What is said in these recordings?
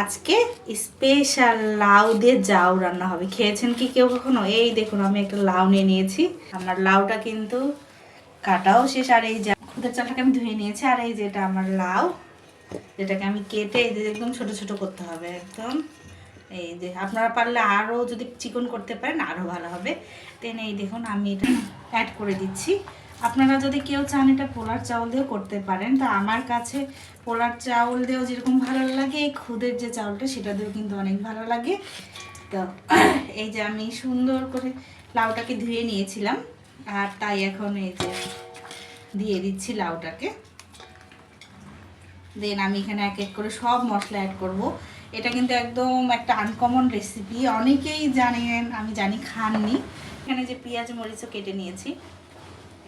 আজকে স্পেশাল লাউ দিয়ে জাউ রান্না হবে। খেয়েছেন কি কেউ কখনো? এই দেখুন, আমি একটা লাউ নিয়ে নিয়েছি। আমার লাউটা কিন্তু কাটাও শেষ, আর এই যা খুদের চালটাকে আমি ধুয়ে নিয়েছি, আর এই যেটা আমার লাউ, যেটাকে আমি কেটে এই যে একদম ছোট ছোট করতে হবে একদম। এই যে আপনারা পারলে আরও যদি চিকন করতে পারেন, আরও ভালো হবে। দেন এই দেখুন, আমি এটা অ্যাড করে দিচ্ছি। আপনারা যদি কেউ চান এটা পোলার চাউল দিয়েও করতে পারেন, তা আমার কাছে পোলার চাউল দিয়েও যেরকম ভালো লাগে, এই খুদের যে চাউলটা সেটা দিয়েও কিন্তু অনেক ভালো লাগে। তো এই যে আমি সুন্দর করে লাউটাকে ধুয়ে নিয়েছিলাম, আর তাই এখন এই যে দিয়ে দিচ্ছি লাউটাকে। দেন আমি এখানে এক এক করে সব মশলা অ্যাড করব। এটা কিন্তু একদম একটা আনকমন রেসিপি অনেকেই জানেন, আমি জানি, খাননি। এখানে যে পেঁয়াজ মরিচও কেটে নিয়েছি।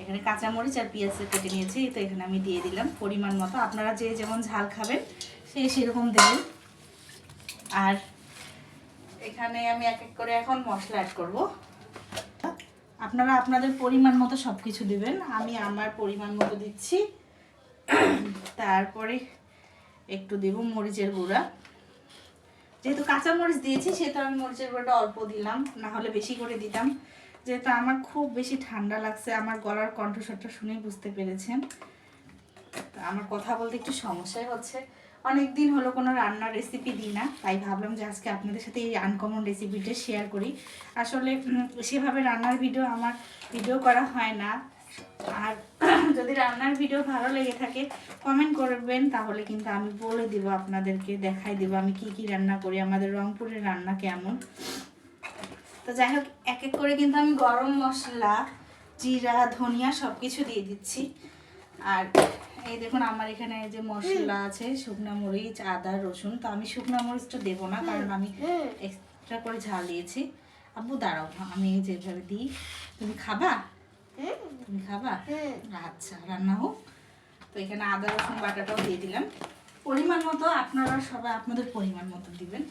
এখানে কাঁচামরিচ আর পেঁয়াজ কেটে নিয়েছি তো এখানে আমি দিয়ে দিলাম পরিমাণ মতো। আপনারা যে যেমন ঝাল খাবেন, সে সেরকম দেবেন। আর এখানে আমি এক এক করে এখন মশলা অ্যাড করব। আপনারা আপনাদের পরিমাণ মতো সব কিছু দেবেন। আমি আমার পরিমাণ মতো দিচ্ছি। তারপরে একটু দেব মরিচের গুঁড়া। যেহেতু কাঁচা মরিচ দিয়েছি, সেহেতু আমি মরিচের গুঁড়াটা অল্প দিলাম, না হলে বেশি করে দিতাম। যেহেতু আমার খুব বেশি ঠান্ডা লাগছে, আমার গলার কণ্ঠস্বরটা শুনেই বুঝতে পেরেছেন। আমার কথা বলতে একটু সমস্যাই হচ্ছে। অনেক দিন হলো কোনো রান্নার রেসিপি দিই না, তাই ভাবলাম যে আজকে আপনাদের সাথে এই আনকমন রেসিপিটা শেয়ার করি। আসলে সেভাবে রান্নার ভিডিও আমার ভিডিও করা হয় না। আর যদি রান্নার ভিডিও ভালো লেগে থাকে কমেন্ট করবেন, তাহলে কিন্তু আমি বলে দিব, আপনাদেরকে দেখাই দিব আমি কি কি রান্না করি, আমাদের রংপুরের রান্না কেমন। তো যাই হোক এক এক করে কিন্তু আমি গরম মশলা, জিরা, ধনিয়া সব কিছু দিয়ে দিচ্ছি। আর এই দেখুন, আমার এখানে যে মশলা আছে, শুকনো মরিচ, আদা, রসুন, তো আমি শুকনো মরিচটা দেবো না, কারণ আমি এক্সট্রা করে ঝাল দিয়েছি। আব্বু, দাঁড়াও, আমি যেভাবে দিই। তুমি খাবা? তুমি খাবা? আচ্ছা রান্না হোক। তো এখানে আদা, রসুন বাটাটাও দিয়ে দিলাম। পরিমাণ মতো আপনারা সবাই, আপনাদের পরিমাণ মতো দিবেন।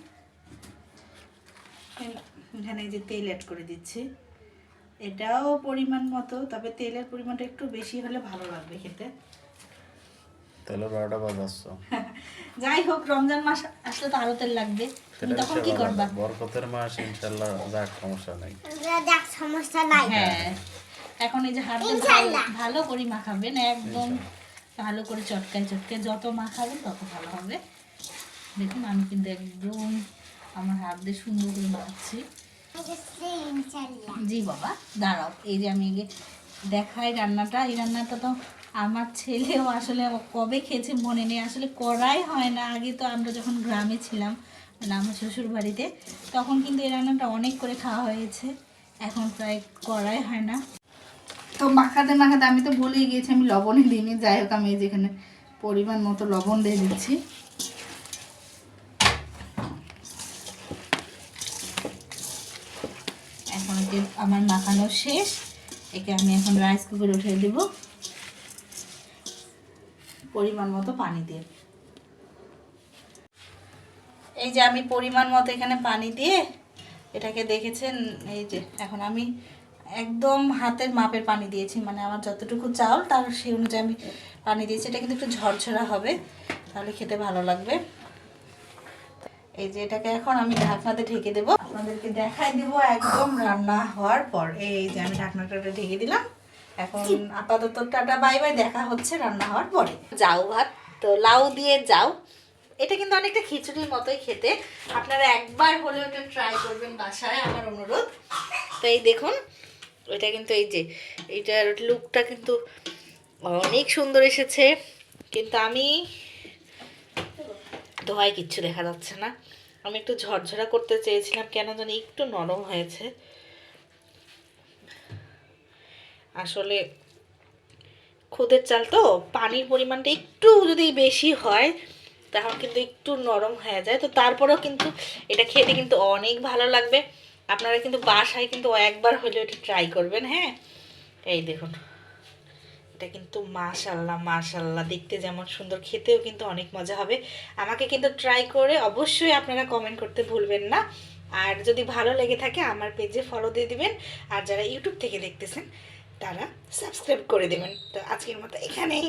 এখানে এই যে তেল অ্যাড করে দিচ্ছি। এটাও পরিমাণ মতো তবে তেলের পরিমাণটা একটু বেশি হলে ভালো লাগবে খেতে। তাহলে বারোটা বাজাচ্ছ। যাই হোক রমজান মাস আসলে তো আরও তেল লাগবে। তুমি তখন কি করবা? বরকতের মাস ইনশাল্লাহ যাক সমস্যা নাই। দেখ সমস্যা নাই। হ্যাঁ এখন এই যে হাত দিয়ে ভালো ভালো করে মাখাবেন একদম ভালো করে চটকায় চটকায় যত মাখাবেন তত ভালো হবে। দেখুন আমি কিন্তু একদম আমার হাত দিয়ে সুন্দর করে মাখাচ্ছি। ইনশাল্লাহ জি বাবা, দাঁড়াও, এই যে আমি দেখাই রান্নাটা। এই রান্নাটা তো আমার ছেলেও আসলে কবে খেয়েছে মনে নেই। আসলে করাই হয় না। আগে তো আমরা যখন গ্রামে ছিলাম মানে আমার শ্বশুর বাড়িতে তখন কিন্তু এই রান্নাটা অনেক করে খাওয়া হয়েছে। এখন প্রায় করাই হয় না। তো মাখাতে মাখাতে আমি তো বলেই গিয়েছি। আমি লবণই দিইনি। যাই হোক, আমি যেখানে পরিমাণ মতো লবণ দিয়ে দিচ্ছি। আমার মাখানো শেষ, একে আমি এখন রাইস কুকারে উঠিয়ে দেব। পরিমাণ মতো পানি দিয়ে। এই যে আমি পরিমাণ মতো এখানে পানি দিয়ে এটাকে দেখেছেন? এই যে এখন আমি একদম হাতের মাপের পানি দিয়েছি মানে আমার যতটুকু চাউল তার সেই অনুযায়ী আমি পানি দিয়েছি। এটা কিন্তু একটু ঝরঝরা হবে, তাহলে খেতে ভালো লাগবে। এই যে এটাকে এখন আমি ঢাকনাতে ঢেকে দেবো। আপনাদেরকে দেখাই দিব একদম রান্না হওয়ার পর। এই যে আমি ঢাকনাটা ঢেকে দিলাম। এখন আপাতত টাটা, বাই বাই, দেখা হচ্ছে রান্না হওয়ার পরে। যাও ভাত, তো লাউ দিয়ে যাও। এটা কিন্তু অনেকটা খিচুড়ির মতোই খেতে। আপনারা একবার হলেও এটা ট্রাই করবেন বাসায়, আমার অনুরোধ। তো এই দেখুন এটা কিন্তু এই যে, এইটার লুকটা কিন্তু অনেক সুন্দর এসেছে। কিন্তু আমি ধোয়ায় কিচ্ছু দেখা যাচ্ছে না। আমি একটু ঝরঝরা করতে চেয়েছিলাম, কেন জানি একটু নরম হয়েছে। আসলে খুদের চাল তো, পানির পরিমাণটা একটু যদি বেশি হয়, তাহলে কিন্তু একটু নরম হয়ে যায়। তো তারপরেও কিন্তু এটা খেতে কিন্তু অনেক ভালো লাগবে। আপনারা কিন্তু বাসায় কিন্তু একবার হলেও এটা ট্রাই করবেন হ্যাঁ? এই দেখুন। এটা কিন্তু মাশাল্লাহ মাশাল্লাহ। দেখতে যেমন সুন্দর, খেতেও কিন্তু অনেক মজা হবে। আমাকে কিন্তু ট্রাই করে অবশ্যই আপনারা কমেন্ট করতে ভুলবেন না। আর যদি ভালো লেগে থাকে, আমার পেজে ফলো দিয়ে দিবেন। আর যারা ইউটিউব থেকে দেখতেছেন, তারা সাবস্ক্রাইব করে দেবেন। তো আজকের মতো এখানেই।